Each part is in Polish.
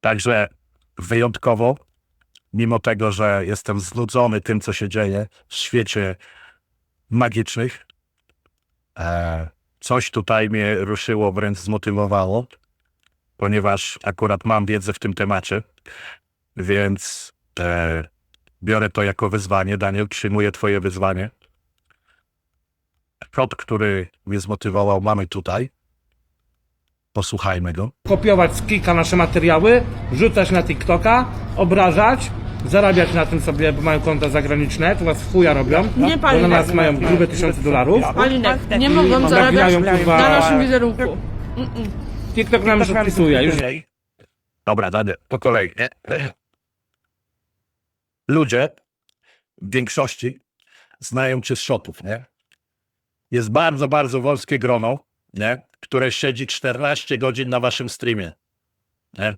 Także wyjątkowo, mimo tego, że jestem znudzony tym, co się dzieje w świecie magicznych, e, coś tutaj mnie ruszyło, wręcz zmotywowało, ponieważ akurat mam wiedzę w tym temacie, więc e, biorę to jako wyzwanie. Daniel, przyjmuję twoje wyzwanie. Kod, który mnie zmotywował, mamy tutaj. Posłuchajmy go. kopiować z Kika nasze materiały, wrzucać na TikToka, obrażać, zarabiać na tym sobie, bo mają konta zagraniczne, to was w chuja robią, Nie, bo panie na nas tak. mają grube tysiące dolarów. Malinek, nie mogą zarabiać Nabijają, kurwa, na naszym wizerunku. TikTok nam już odpisuje, już Dobra, Daniel, po kolei. Nie? Ludzie w większości znają cię z shotów, nie? Jest bardzo, bardzo wąskie grono, nie? które siedzi 14 godzin na waszym streamie. Nie?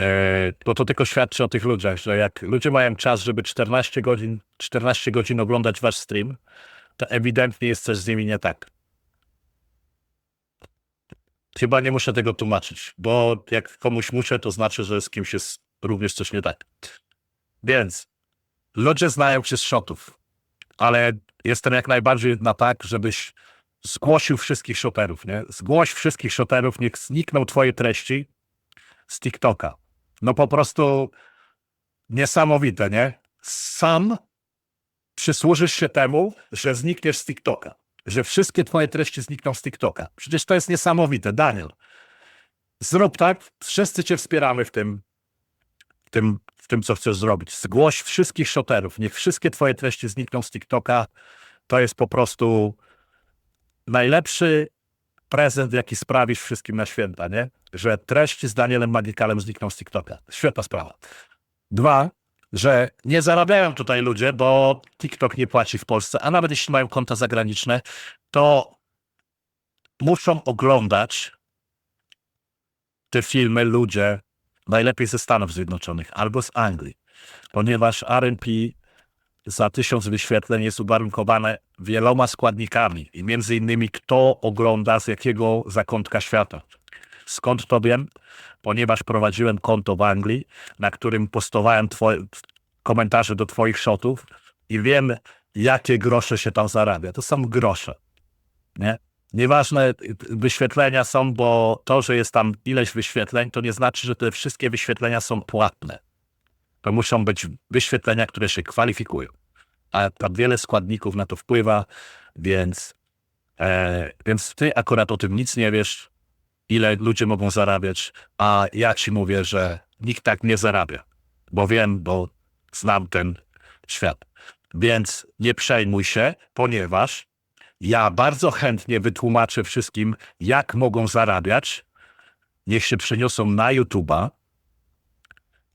E, to, to tylko świadczy o tych ludziach, że jak ludzie mają czas, żeby 14 godzin, 14 godzin oglądać wasz stream, to ewidentnie jest coś z nimi nie tak. Chyba nie muszę tego tłumaczyć, bo jak komuś muszę, to znaczy, że z kimś jest również coś nie tak. Więc ludzie znają się z shotów, ale jestem jak najbardziej na tak, żebyś zgłosił wszystkich shopperów, nie? Zgłoś wszystkich shopperów, niech znikną twoje treści z TikToka. No po prostu niesamowite, nie? Sam przysłużysz się temu, że znikniesz z TikToka. Że wszystkie twoje treści znikną z TikToka. Przecież to jest niesamowite, Daniel. Zrób tak, wszyscy cię wspieramy w tym, w tym, w tym co chcesz zrobić. Zgłoś wszystkich shotterów, niech wszystkie twoje treści znikną z TikToka. To jest po prostu najlepszy prezent, jaki sprawisz wszystkim na święta, nie? Że treści z Danielem Magikalem znikną z TikToka. Świetna sprawa. Dwa, że nie zarabiają tutaj ludzie, bo TikTok nie płaci w Polsce, a nawet jeśli mają konta zagraniczne, to muszą oglądać te filmy ludzie najlepiej ze Stanów Zjednoczonych albo z Anglii, ponieważ RP za tysiąc wyświetleń jest uwarunkowane wieloma składnikami i między innymi kto ogląda z jakiego zakątka świata. Skąd to wiem? Ponieważ prowadziłem konto w Anglii, na którym postowałem twoje, komentarze do twoich shotów i wiem, jakie grosze się tam zarabia. To są grosze. Nie? Nieważne wyświetlenia są, bo to, że jest tam ileś wyświetleń, to nie znaczy, że te wszystkie wyświetlenia są płatne. To muszą być wyświetlenia, które się kwalifikują. A tam wiele składników na to wpływa, więc, e, więc ty akurat o tym nic nie wiesz, ile ludzie mogą zarabiać, a ja ci mówię, że nikt tak nie zarabia, bo wiem, bo znam ten świat. Więc nie przejmuj się, ponieważ ja bardzo chętnie wytłumaczę wszystkim, jak mogą zarabiać. Niech się przeniosą na YouTube'a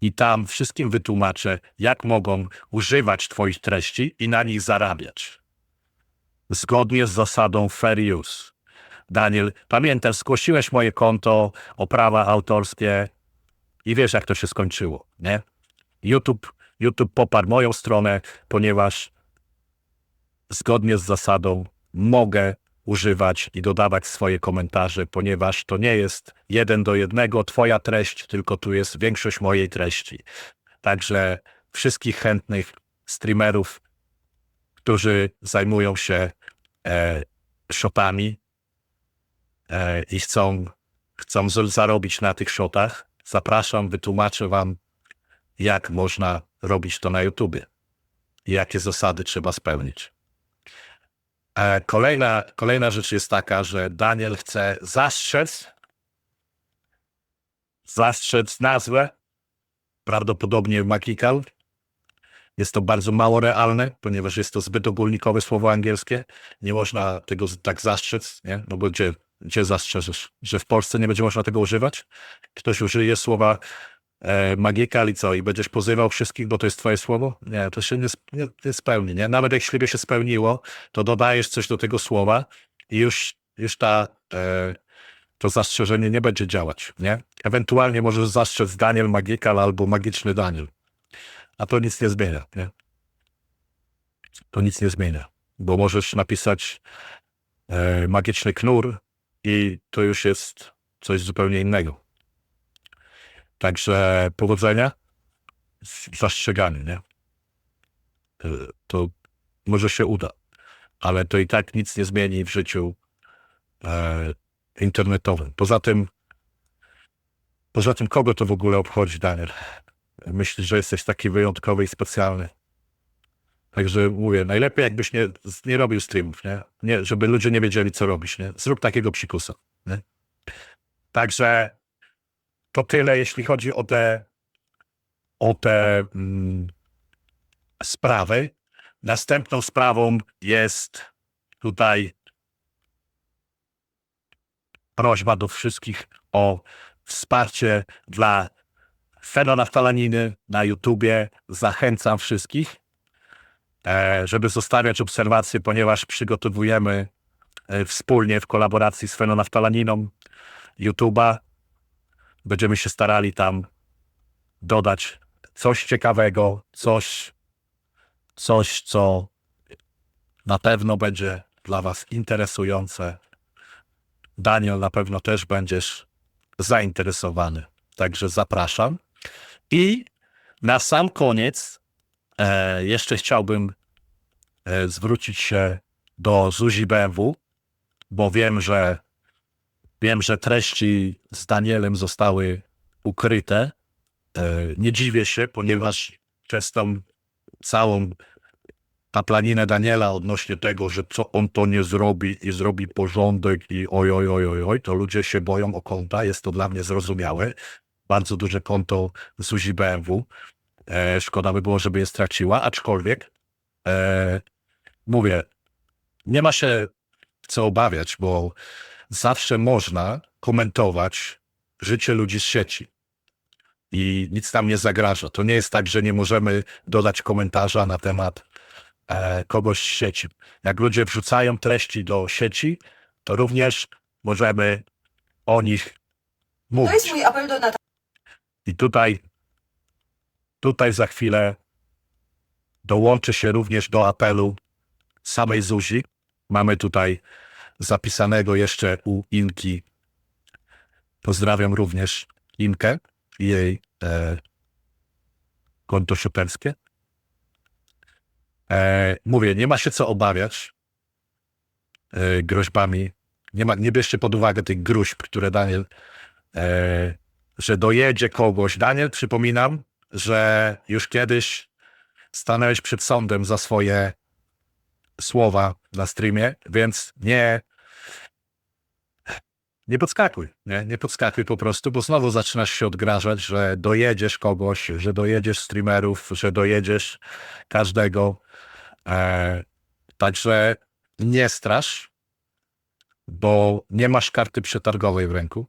i tam wszystkim wytłumaczę, jak mogą używać Twoich treści i na nich zarabiać. Zgodnie z zasadą fair use. Daniel, pamiętasz, zgłosiłeś moje konto o prawa autorskie i wiesz, jak to się skończyło, nie? YouTube, YouTube poparł moją stronę, ponieważ zgodnie z zasadą mogę używać i dodawać swoje komentarze, ponieważ to nie jest jeden do jednego twoja treść, tylko tu jest większość mojej treści. Także wszystkich chętnych streamerów, którzy zajmują się e, shopami e, i chcą, chcą zarobić na tych shotach, zapraszam, wytłumaczę wam, jak można robić to na YouTubie i jakie zasady trzeba spełnić. E, Kolejna, kolejna rzecz jest taka, że Daniel chce zastrzec, zastrzec nazwę, prawdopodobnie Magical. Jest to bardzo mało realne, ponieważ jest to zbyt ogólnikowe słowo angielskie. Nie można tego tak zastrzec, nie? No bo gdzie, gdzie zastrzeżesz? Że w Polsce nie będzie można tego używać? Ktoś użyje słowa e, Magical i co? I będziesz pozywał wszystkich, bo to jest twoje słowo? Nie, to się nie, nie, nie spełni, nie? Nawet jeśli by się spełniło, to dodajesz coś do tego słowa i już, już ta, e, to zastrzeżenie nie będzie działać, nie? Ewentualnie możesz zastrzec Daniel Magical albo Magiczny Daniel. A to nic nie zmienia, nie? To nic nie zmienia, bo możesz napisać e, Magiczny Knur i to już jest coś zupełnie innego. Także powodzenia. Zastrzeganie, nie? E, To może się uda, ale to i tak nic nie zmieni w życiu e, internetowym. Poza tym, poza tym, kogo to w ogóle obchodzi, Daniel? Myślisz, że jesteś taki wyjątkowy i specjalny. Także mówię, najlepiej jakbyś nie, nie robił streamów, nie? nie? Żeby ludzie nie wiedzieli, co robisz, nie? Zrób takiego psikusa, nie? Także to tyle, jeśli chodzi o te, o te mm, sprawy. Następną sprawą jest tutaj prośba do wszystkich o wsparcie dla fenolaftalaniny na YouTubie. Zachęcam wszystkich, e, żeby zostawiać obserwacje, ponieważ przygotowujemy e, wspólnie w kolaboracji z fenonaftolaniną YouTube'a. Będziemy się starali tam dodać coś ciekawego, coś, coś, co na pewno będzie dla Was interesujące. Daniel, na pewno też będziesz zainteresowany. Także zapraszam. I na sam koniec e, jeszcze chciałbym e, zwrócić się do Zuzi BMW, bo wiem, że wiem, że treści z Danielem zostały ukryte. E, nie dziwię się, ponieważ przez tą całą paplaninę Daniela odnośnie tego, że co on to nie zrobi i zrobi porządek i oj, oj, oj, oj, oj, to ludzie się boją o konta, jest to dla mnie zrozumiałe. Bardzo duże konto Zuzi BMW. E, szkoda by było, żeby je straciła, aczkolwiek e, mówię, nie ma się co obawiać, bo zawsze można komentować życie ludzi z sieci. I nic tam nie zagraża. To nie jest tak, że nie możemy dodać komentarza na temat e, kogoś z sieci. Jak ludzie wrzucają treści do sieci, to również możemy o nich To jest mówić. mój apel do Natalii. I tutaj, tutaj za chwilę dołączę się również do apelu samej Zuzi. Mamy tutaj zapisanego jeszcze u Inki. Pozdrawiam również Inkę i jej e, konto szuperskie. E, mówię, nie ma się co obawiać e, groźbami. Nie, ma, nie bierzcie pod uwagę tych gruźb, które Daniel e, że dojedzie kogoś. Daniel, przypominam, że już kiedyś stanąłeś przed sądem za swoje słowa na streamie, więc nie nie podskakuj, nie? nie podskakuj po prostu, bo znowu zaczynasz się odgrażać, że dojedziesz kogoś, że dojedziesz streamerów, że dojedziesz każdego. E, także nie strasz, bo nie masz karty przetargowej w ręku.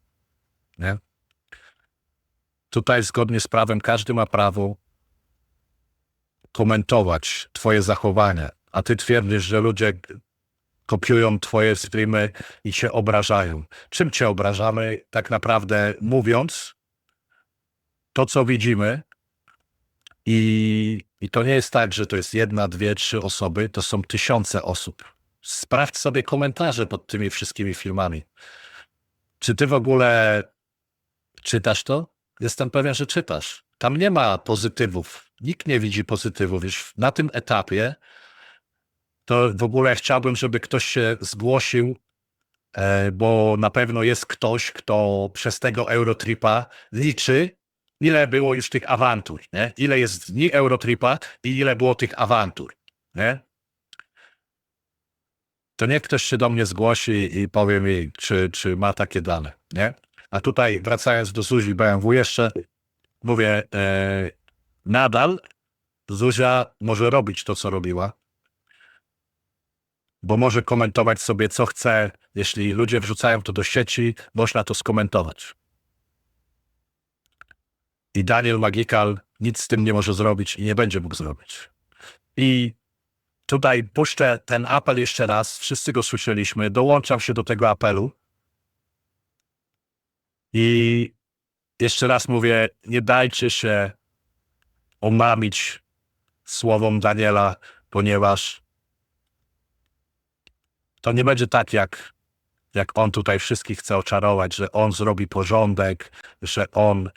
Nie? Tutaj zgodnie z prawem każdy ma prawo komentować twoje zachowania, a ty twierdzisz, że ludzie kopiują twoje streamy i się obrażają. Czym cię obrażamy? Tak naprawdę mówiąc to, co widzimy i, i to nie jest tak, że to jest jedna, dwie, trzy osoby, to są tysiące osób. Sprawdź sobie komentarze pod tymi wszystkimi filmami. Czy ty w ogóle czytasz to? Jestem pewien, że czytasz. Tam nie ma pozytywów. Nikt nie widzi pozytywów. Już na tym etapie to w ogóle chciałbym, żeby ktoś się zgłosił, e, bo na pewno jest ktoś, kto przez tego Eurotripa liczy, ile było już tych awantur, nie? Ile jest dni Eurotripa i ile było tych awantur, nie? To niech ktoś się do mnie zgłosi i powie mi, czy, czy ma takie dane, nie? A tutaj wracając do Zuzi BMW jeszcze, mówię, e, nadal Zuzia może robić to, co robiła, bo może komentować sobie, co chce. Jeśli ludzie wrzucają to do sieci, można to skomentować. I Daniel Magikal nic z tym nie może zrobić i nie będzie mógł zrobić. I tutaj puszczę ten apel jeszcze raz. Wszyscy go słyszeliśmy. Dołączam się do tego apelu. I jeszcze raz mówię, nie dajcie się omamić słowom Daniela, ponieważ to nie będzie tak, jak, jak on tutaj wszystkich chce oczarować, że on zrobi porządek, że on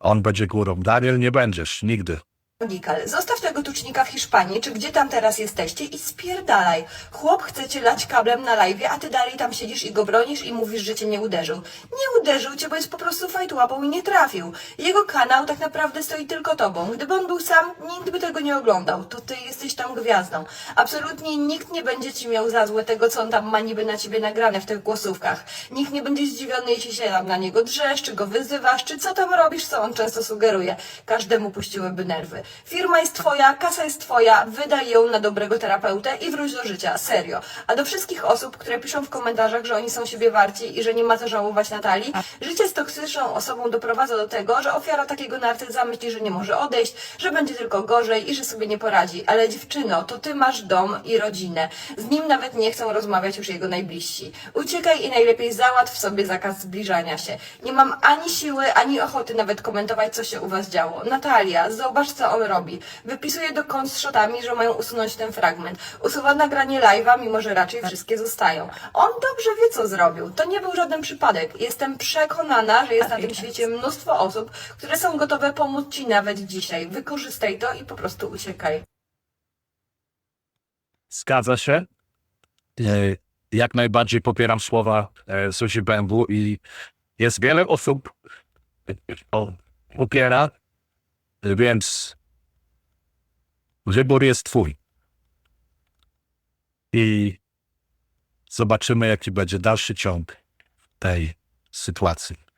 On będzie górą. Daniel, nie będziesz. Nigdy. Gikal, zostaw tego tucznika w Hiszpanii, czy gdzie tam teraz jesteście i spierdalaj. Chłop chce cię lać kablem na live, a ty dalej tam siedzisz i go bronisz i mówisz, że cię nie uderzył. Nie uderzył cię, bo jest po prostu fajtłapą i nie trafił. Jego kanał tak naprawdę stoi tylko tobą. Gdyby on był sam, nikt by tego nie oglądał. To ty jesteś tam gwiazdą. Absolutnie nikt nie będzie ci miał za złe tego, co on tam ma niby na ciebie nagrane w tych głosówkach. Nikt nie będzie zdziwiony, jeśli się tam na niego drzesz, czy go wyzywasz, czy co tam robisz, co on często sugeruje. Każdemu puściłyby nerwy. Firma jest twoja, kasa jest twoja, wydaj ją na dobrego terapeutę i wróć do życia, serio. A do wszystkich osób, które piszą w komentarzach, że oni są siebie warci i że nie ma co żałować Natalii, życie z toksyczną osobą doprowadza do tego, że ofiara takiego narcyza myśli, że nie może odejść, że będzie tylko gorzej i że sobie nie poradzi. Ale dziewczyno, to ty masz dom i rodzinę. Z nim nawet nie chcą rozmawiać już jego najbliżsi. Uciekaj i najlepiej załatw sobie zakaz zbliżania się. Nie mam ani siły, ani ochoty nawet komentować, co się u was działo. Natalia, zobacz, co on robi. Wypisuje do kont z shotami, że mają usunąć ten fragment. Usuwa nagranie live'a, mimo że raczej wszystkie zostają. On dobrze wie, co zrobił. To nie był żaden przypadek. Jestem przekonana, że jest na tym świecie mnóstwo osób, które są gotowe pomóc ci nawet dzisiaj. Wykorzystaj to i po prostu uciekaj. Zgadza się. E, Jak najbardziej popieram słowa e, Zuzi Bębu i jest wiele osób, o, popiera, więc wybór jest twój. I zobaczymy, jaki będzie dalszy ciąg tej sytuacji.